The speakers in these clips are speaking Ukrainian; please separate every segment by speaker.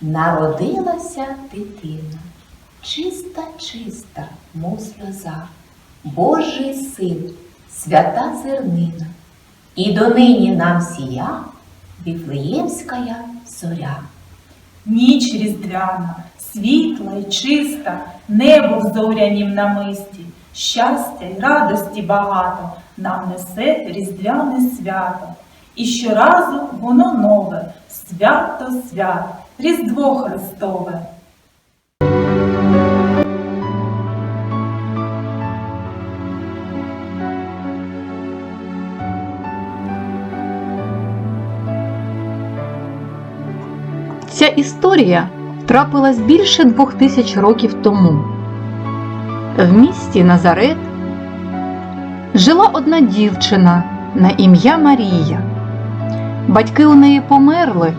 Speaker 1: Народилася дитина, чиста, чиста, мов сльоза, Божий син, свята зернина, і донині нам сія Віфлеємська зоря.
Speaker 2: Ніч різдвяна, світла й чиста, небо в зорянім намисті, щастя й радості багато нам несе різдвяне свято. І щоразу воно нове, свято свят, Різдво Христове.
Speaker 3: Ця історія трапилась більше двох тисяч років тому. В місті Назарет жила одна дівчина на ім'я Марія. Батьки у неї померли,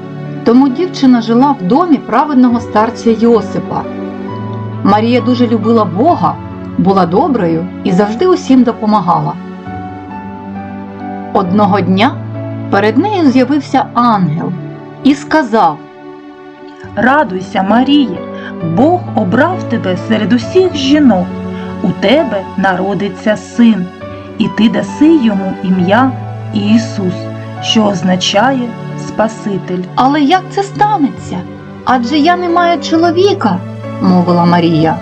Speaker 3: тому дівчина жила в домі праведного старця Йосипа. Марія дуже любила Бога, була доброю і завжди усім допомагала. Одного дня перед нею з'явився ангел і сказав
Speaker 2: Радуйся, Маріє, Бог обрав тебе серед усіх жінок. У тебе народиться син, і ти даси йому ім'я Ісус, що означає Спаситель.
Speaker 3: Але як це станеться? Адже я не маю чоловіка, мовила Марія.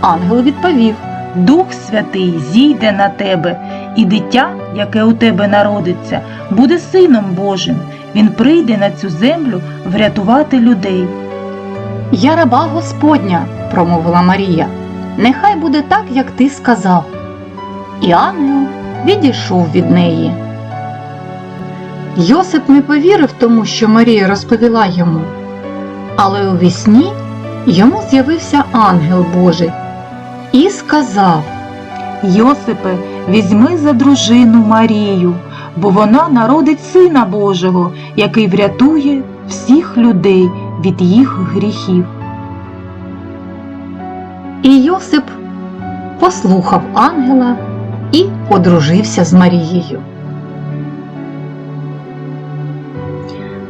Speaker 3: Ангел відповів
Speaker 2: Дух Святий зійде на тебе, і дитя, яке у тебе народиться, буде сином Божим. Він прийде на цю землю врятувати людей.
Speaker 3: Я раба Господня, промовила Марія. Нехай буде так, як ти сказав. І ангел відійшов від неї. Йосип не повірив тому, що Марія розповіла йому. Але у вісні йому з'явився ангел Божий і сказав
Speaker 2: Йосипе, візьми за дружину Марію, бо вона народить Сина Божого, який врятує всіх людей від їх гріхів.
Speaker 3: І Йосип послухав ангела і одружився з Марією.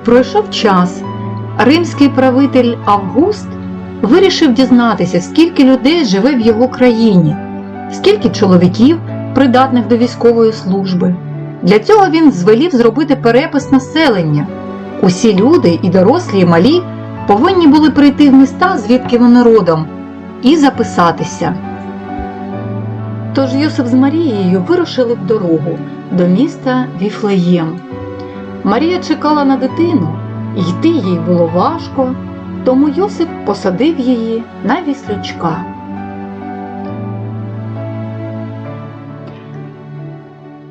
Speaker 3: Пройшов час. Римський правитель Август вирішив дізнатися, скільки людей живе в його країні, скільки чоловіків, придатних до військової служби. Для цього він звелів зробити перепис населення. Усі люди, і дорослі, і малі, повинні були прийти в міста, звідки вони родом, і записатися. Тож Йосип з Марією вирушили в дорогу до міста Віфлеєм. Марія чекала на дитину, йти їй було важко, тому Йосип посадив її на віслючка.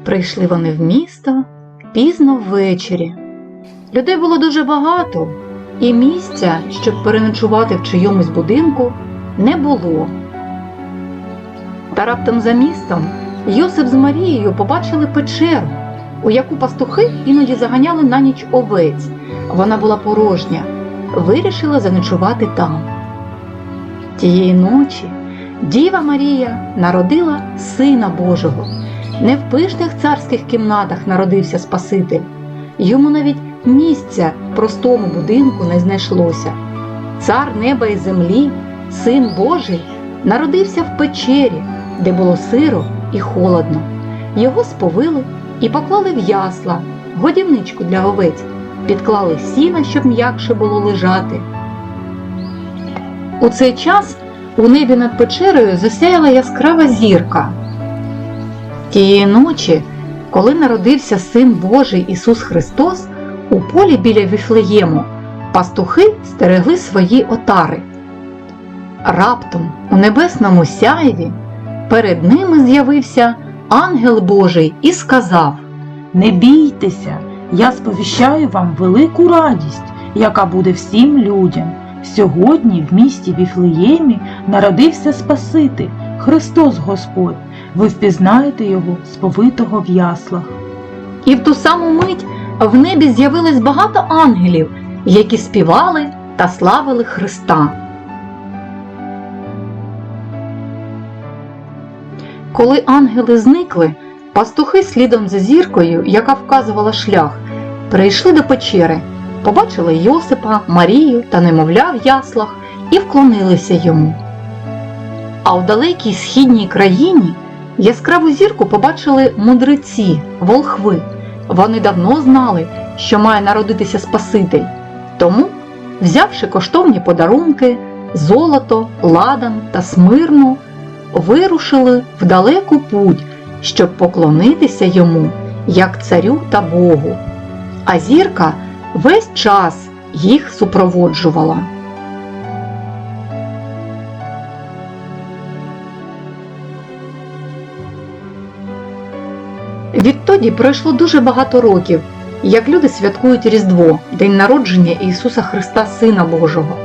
Speaker 3: Прийшли вони в місто пізно ввечері. Людей було дуже багато, і місця, щоб переночувати в чийомусь будинку, не було. Та раптом за містом Йосип з Марією побачили печеру, у яку пастухи іноді заганяли на ніч овець. Вона була порожня, вирішили заночувати там. Тієї ночі Діва Марія народила Сина Божого. Не в пишних царських кімнатах народився Спаситель. Йому навіть місця в простому будинку не знайшлося. Цар неба і землі, Син Божий, народився в печері, де було сиро і холодно. Його сповили і поклали в ясла, годівничку для овець, підклали сіна, щоб м'якше було лежати. У цей час у небі над печерою засяяла яскрава зірка. Тієї ночі, коли народився Син Божий Ісус Христос, у полі біля Віфлеєму пастухи стерегли свої отари. Раптом у небесному сяйві перед ними з'явився ангел Божий і сказав
Speaker 2: Не бійтеся, я сповіщаю вам велику радість, яка буде всім людям. Сьогодні в місті Віфлеємі народився Спаситель, Христос Господь. Ви впізнаєте його сповитого в яслах.
Speaker 3: І в ту саму мить в небі з'явилось багато ангелів, які співали та славили Христа. Коли ангели зникли, пастухи слідом за зіркою, яка вказувала шлях, прийшли до печери побачили Йосипа, Марію та немовля в яслах і вклонилися йому. А в далекій східній країні яскраву зірку побачили мудреці, волхви. Вони давно знали, що має народитися Спаситель. Тому, взявши коштовні подарунки, золото, ладан та смирну, вирушили в далеку путь, щоб поклонитися йому, як царю та Богу. А зірка весь час їх супроводжувала. Відтоді пройшло дуже багато років, як люди святкують Різдво, День народження Ісуса Христа, Сина Божого,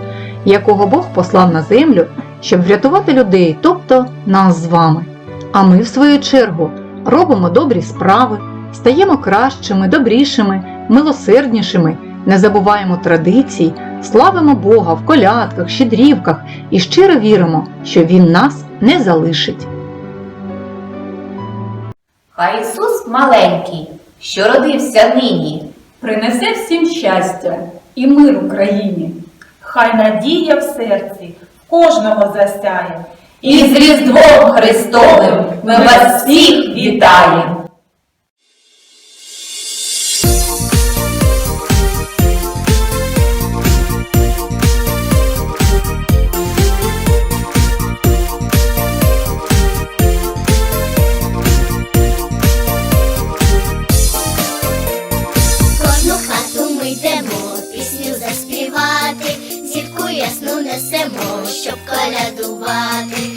Speaker 3: якого Бог послав на землю, щоб врятувати людей, тобто нас з вами. А ми, в свою чергу, робимо добрі справи, стаємо кращими, добрішими, милосерднішими, не забуваємо традицій, славимо Бога в колядках, щедрівках і щиро віримо, що Він нас не залишить.
Speaker 1: Хай Ісус маленький, що родився нині,
Speaker 4: принесе всім щастя і мир Україні. Хай надія в серці кожного засяє.
Speaker 1: і з Різдвом Христовим ми вас всіх вітаємо!
Speaker 5: Несемо, щоб колядувати.